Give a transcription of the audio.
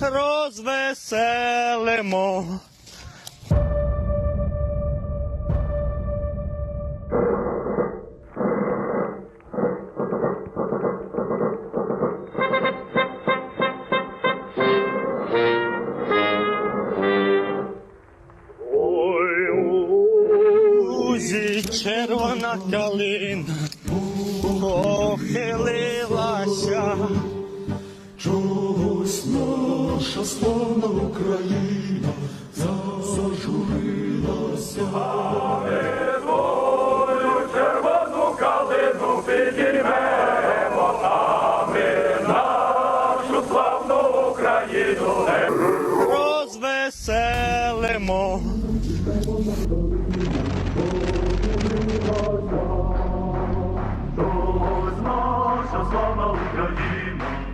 розвеселимо. Ой, у червона калина похилилася. наша славна Україна зажурилася. Волю червону калину підіймемо, а ми нашу славну Україну не розвеселимо. Слава Україна!